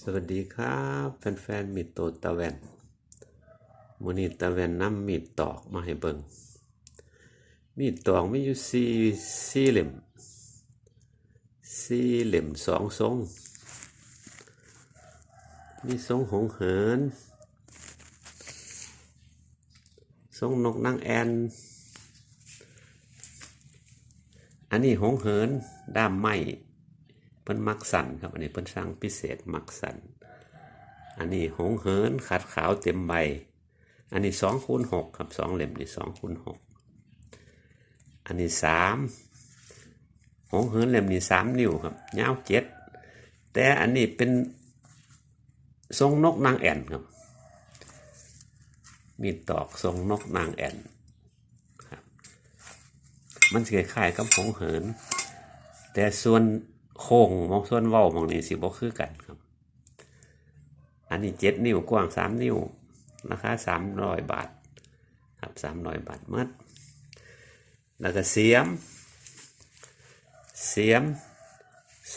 สวัสดีครับ แฟนๆมีดโตตะแวนมือนี้ตะแวนน้ำมีดตอกมาให้เบิงมีดตอกมีอยู่สี่สี่เหลี่ยมสี่เหลี่ยมสองทรง มีทรงหงเหินทรงนกนางแอน อันนี้หงเหินด้ามไม้ เพิ่นมักสันครับ อันนี้เพิ่นสร้างพิเศษมักสัน อันนี้หงเหินขัดขาวเต็มใบ อันนี้สองคูณหกครับสองเหล่มนี่สองคูณหกอันนี้สามหงเหินเหล่มนี้สามนิ้วครับยาวเจ็ดแต่อันนี้เป็นทรงนกนางแอ่นครับ มีตอกทรงนกนางแอ่นครับ มันสิคล้ายๆกับหงเหิน แต่ส่วน โค้งมองส่วนเว้ามองนี้สิบ่คือกันครับ อันนี้เจ็ดนิ้วกว้างสามนิ้วราคาสามร้อยบาท ครับสามร้อยบาทมัด แล้วก็เสียม เสียม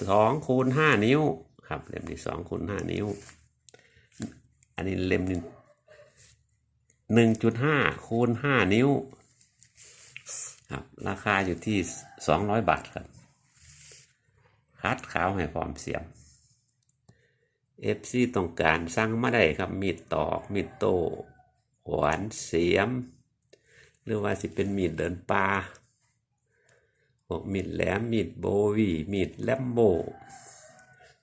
สองคูณห้านิ้วครับเล่มนี้สองคูณห้านิ้ว อันนี้เล่มนึงหนึ่งจุดห้าคูณห้านิ้วครับราคาอยู่ที่สองร้อยบาทครับ คัดขาวให้พร้อมเสียมเอฟซีต้องการสั่งมาได้ครับ มีดตอกมีดโตหวานเสียม หรือว่าสิเป็นมีดเดินป่าพวกมีดแหลมมีดโบวีมีดแลมโบ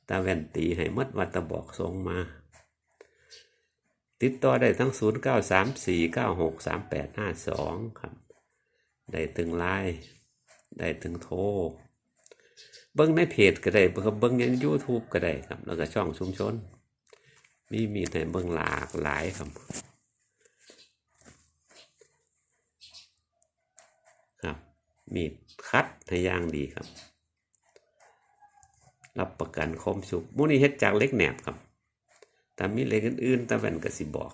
ตาแว่นตีให้หมดวัตะบอกทรงมา ติดต่อได้ทั้ง 0 9 3 4 9 6 3 8 5 2 ครับ ได้ถึงไลน์ได้ถึงโทร เบิ้งในเพจก็ได้เบิ้งในยูทูบก็ได้ครับ แล้วก็ช่องชุมชน มีมีแต่เบิ้งหลากหลายครับ ครับ มีคัดให้ย่างดีครับ รับประกันคมสุกมูนี่เฮ็ดจากเล็กแหนบครับแต่มีเล็กอื่นๆตาแว่นก็สิบอก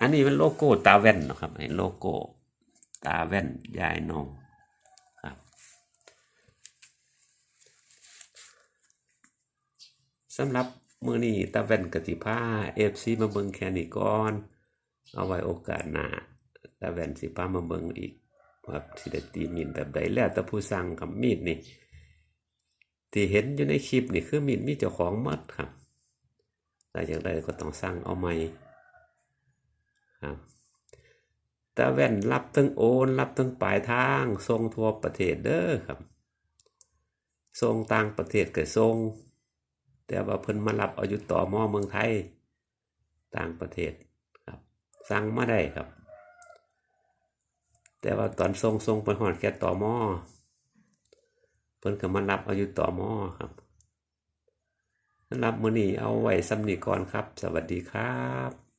อันนี้เป็นโลโก้ตาแว่นนะครับไอ้โลโก้ตาแว่นยายนองครับ สำหรับมือนี้ตาแว่นกติภาเอฟซีมาเบิงแค่นี้ก่อน เอาไว้โอกาสหน้าตาแว่นสิพามาเบิงอีกว่าสิได้ตีมีดแบบใดแล้วแต่ผู้สั่งกับมีดนี่ ที่เห็นอยู่ในคลิปนี่คือมีดมีเจ้าของหมดครับแต่อย่างไรก็ต้องสั่งเอาใหม่ครับตาแว่นรับทั้งโอน รับทั้งปลายทางส่งทั่วประเทศเด้อครับส่งต่างประเทศก็ส่ง แต่ว่าเพิ่นมารับเอาอยู่ต่อมอเมืองไทย ต่างประเทศครับ สั่งมาได้ครับ แต่ว่าตอนทรงทรงไปหอดแค่ต่อมอเพิ่นก็มารับเอาอยู่ต่อมอครับสำหรับมือนี้เอาไว้สำนีก่อนครับ สวัสดีครับ